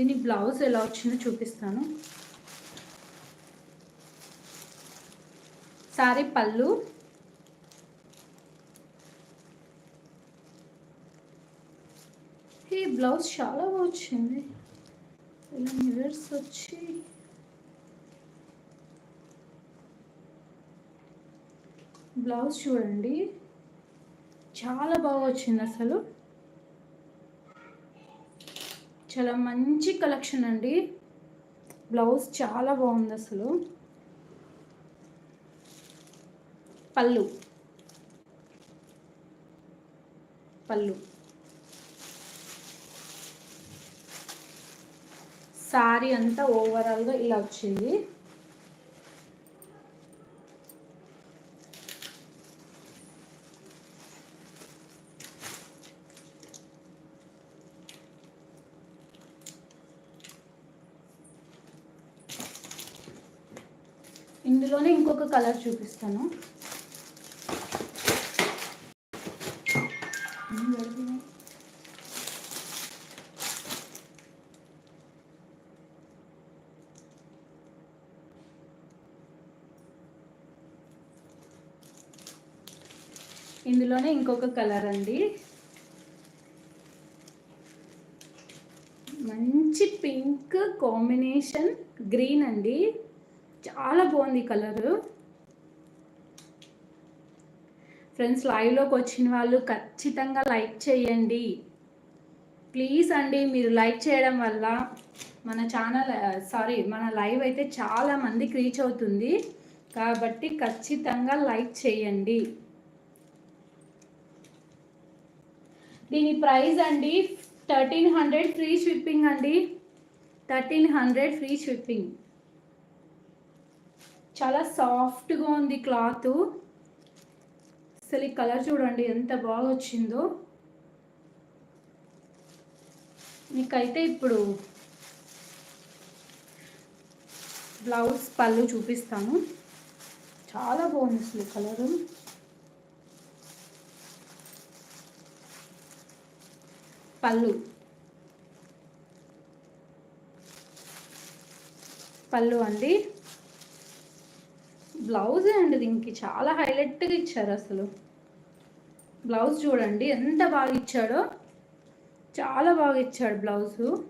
దీని బ్లౌజ్ ఎలా వచ్చిందో చూపిస్తాను. సారీ పళ్ళు. ఈ బ్లౌజ్ చాలా బాగా వచ్చింది. ఇలా మిరర్స్ వచ్చి. బ్లౌజ్ చూడండి. చాలా బాగా వచ్చింది అసలు. చాలా మంచి కలెక్షన్ అండి. బ్లౌజ్ చాలా బాగుంది అసలు. పళ్ళు. పళ్ళు. సారీ అంతా ఓవరాల్గా ఇలా వచ్చింది. ఇందులోనే ఇంకొక కలర్ చూపిస్తాను. ఇందులోనే ఇంకొక కలర్ అండి. మంచి పింక్ కాంబినేషన్ గ్రీన్ అండి. చాలా బాగుంది కలరు. ఫ్రెండ్స్ లైవ్లోకి వచ్చిన వాళ్ళు ఖచ్చితంగా లైక్ చేయండి. ప్లీజ్ అండి మీరు లైక్ చేయడం వల్ల మన ఛానల్ సారీ మన లైవ్ అయితే చాలా మందికి రీచ్ అవుతుంది. కాబట్టి ఖచ్చితంగా లైక్ చేయండి. దీని ప్రైస్ అండి థర్టీన్ హండ్రెడ్ ఫ్రీ షిప్పింగ్ అండి. Thirteen hundred free shipping. చాలా సాఫ్ట్గా ఉంది క్లాత్. అసలు ఈ కలర్ చూడండి ఎంత బాగా వచ్చిందో. మీకైతే ఇప్పుడు బ్లౌజ్ పళ్ళు చూపిస్తాను. చాలా బాగుంది అసలు కలరు. పళ్ళు. పళ్ళు అండి. బ్లౌజే అండి దీనికి. చాలా హైలైట్గా ఇచ్చారు అసలు. బ్లౌజ్ చూడండి ఎంత బాగా ఇచ్చాడో. చాలా బాగా ఇచ్చాడు బ్లౌజు.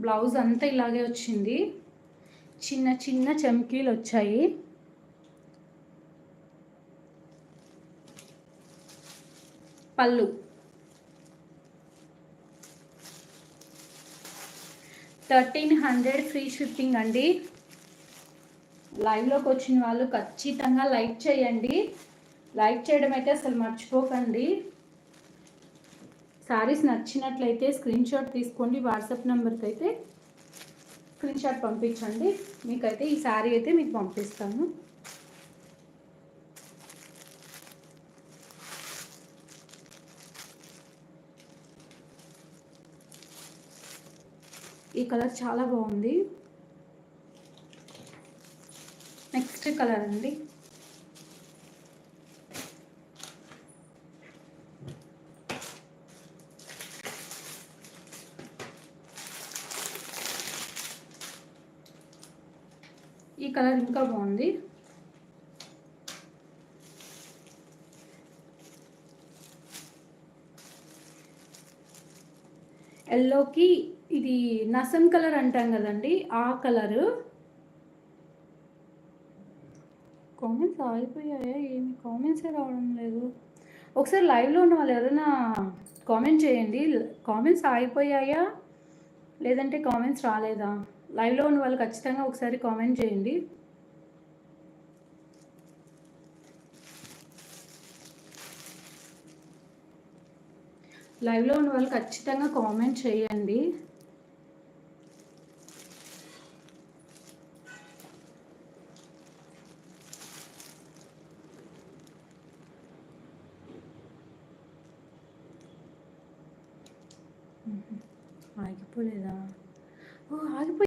బ్లౌజ్ అంతా ఇలాగే వచ్చింది. చిన్న చిన్న చమ్కీలు వచ్చాయి. పళ్ళు. థర్టీన్ హండ్రెడ్ ఫ్రీ షిప్పింగ్ అండి. లైవ్లోకి వచ్చిన వాళ్ళు ఖచ్చితంగా లైక్ చేయండి. లైక్ చేయడం అయితే అసలు మర్చిపోకండి. శారీస్ నచ్చినట్లయితే స్క్రీన్ షాట్ తీసుకోండి వాట్సాప్ నెంబర్కి అయితే స్క్రీన్ షాట్ పంపించండి. మీకైతే ఈ శారీ అయితే మీకు పంపిస్తాను ఈ కలర్ చాలా బాగుంది. నెక్స్ట్ కలర్ అండి. ఈ కలర్ ఇంకా బాగుంది. ఎల్లోకి ఇది నసం కలర్ అంటాం కదండి ఆ కలరు. కామెంట్స్ ఆగిపోయాయా? ఏమి కామెంట్సే రావడం లేదు. ఒకసారి లైవ్లో ఉన్న వాళ్ళు ఎవరైనా కామెంట్ చేయండి. కామెంట్స్ ఆగిపోయాయా? లేదంటే కామెంట్స్ రాలేదా? లైవ్లో ఉన్న వాళ్ళు ఖచ్చితంగా ఒకసారి కామెంట్ చేయండి. లైవ్లో ఉన్న వాళ్ళు ఖచ్చితంగా కామెంట్ చేయండి. ఆగిపోలేదా? ఓ ఆగిపో